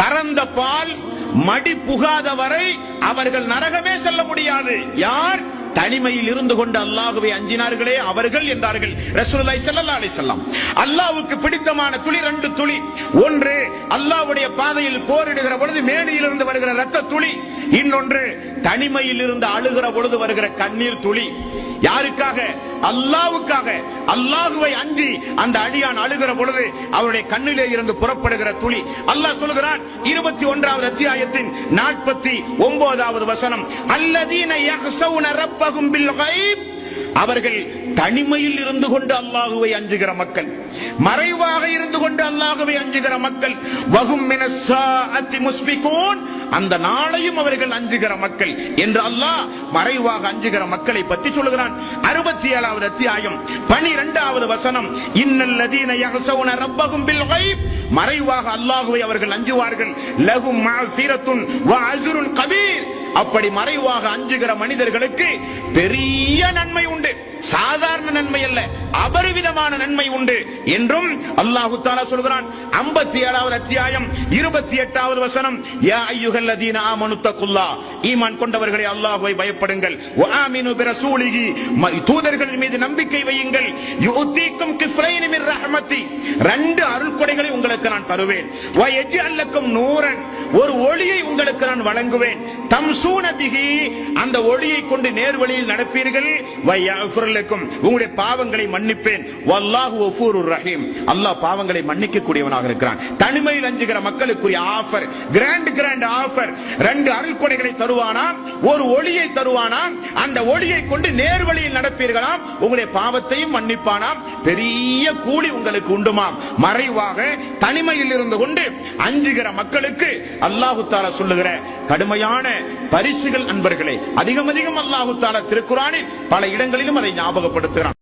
கறந்த பால் மடி புகாத வரை அவர்கள் நரகமே செல்ல முடியாது. யார் தனிமையில் இருந்து கொண்டு அல்லாஹுவை அஞ்சினார்களே அவர்கள் என்றார்கள். ரசூலுல்லாஹி ஸல்லல்லாஹு அலைஹி வஸல்லம். அல்லாஹ்வுக்கு பிடித்தமான துளி ரெண்டு துளி. ஒன்று அல்லாஹ்வுடைய பாதையில் போரிடுகிற பொழுது மேடையிலிருந்து வருகிற ரத்த துளி. இன்னொன்று தனிமையில் இருந்து அழுகிற பொழுது வருகிற கண்ணீர் துளி. யாருக்காக? அல்லாவுக்காக. அல்லாஹுவை அஞ்சி அந்த அடியான் அழுகிற பொழுது அவருடைய கண்ணிலே இருந்து புறப்படுகிற துளி. அல்லாஹ் சொல்கிறான் இருபத்தி ஒன்றாவது அத்தியாயத்தின் நாற்பத்தி ஒன்பதாவது வசனம் அல்லதீன ரப்பகும் பில் அவர்கள் தனிமையில் இருந்து கொண்டு அல்லாஹுவை அஞ்சுகிற மக்கள் மறைவாக இருந்து கொண்டு அல்லாஹுவை அஞ்சுகிற மக்கள் வகும் மினஸ்ஸாஅத்தி அந்த நாளையும் அவர்கள் அஞ்சுகிற மக்கள் என்று அல்லாஹ் மறைவாக அஞ்சுகிற மக்களை பற்றி சொல்கிறான் அறுபத்தி ஏழாவது அத்தியாயம் பனிரெண்டாவது வசனம் இன்னல்லதீன யஹ்ஷவுன ரப்பகும் பில் வைப் மறைவாக அல்லாஹுவை அவர்கள் அஞ்சுவார்கள். லகும் மஅஃபிரத்துன் வ அஜ்ருன் கபீர் அப்படி மறைவாக அஞ்சுகிற மனிதர்களுக்கு பெரிய நன்மை உண்டு. உண்டு. சாதாரண நன்மை அல்ல அபரிவிதமான நன்மை உண்டு என்றும் அல்லாஹு தாலா சொல்கிறான். ஐம்பத்தி ஏழாவது அத்தியாயம் இருபத்தி எட்டாவது வசனம் யா ஐயுகல் அதீன ஆமனுத்தகுல்லா ஈமான் கொண்டவர்களை அல்லாஹுவை பயப்படுங்கள். வ ஆமினு பிரசூலிஹி தூதர்களின் மீது நம்பிக்கை வையுங்கள். யுத்தீக்கும் கிஃப்லைனி மிர் ரஹ்மத்தி. ரெண்டு அருள் கொடைகளை உங்களுக்கு நான் தருவேன். வ எஜி அல்லக்கும் நூரன் ஒரு ஒளியை உங்களுக்கு நான் வழங்குவேன். தம் பிஹி. அந்த ஒளியை கொண்டு நேர்வழியில் நடப்பீர்கள். வையா அஃபுரலுக்கும் உங்களுடைய பாவங்களை மன்னிப்பேன். வல்லாஹு கஃபூருர் ரஹீம். அல்லாஹ் பாவங்களை மன்னிக்க கூடியவனாக இருக்கிறான். தனிமையில் அஞ்சுகிற மக்களுக்குரிய ஆஃபர் கிராண்ட் கிராண்ட் ஆஃபர். ரெண்டு அருள் கொடைகளை தருவானாம் ஒரு ஒளியை தருவானாம் அந்த ஒளியை கொண்டு நேர்வழியில் நடப்பீர்களாம் உங்களுடைய பாவத்தையும் மன்னிப்பானாம் பெரிய கூலி உங்களுக்கு உண்டுமாம். மறைவாக தனிமையில் இருந்து கொண்டு அஞ்சுகிற மக்களுக்கு அல்லாஹு தாலா சொல்லுகிற கடுமையான பரிசுகள் அன்பர்களே அதிகம் அதிகம் அல்லாஹு தாலா திருக்குறானில் பல இடங்களிலும் அதை ஞாபகப்படுத்துகிறான்.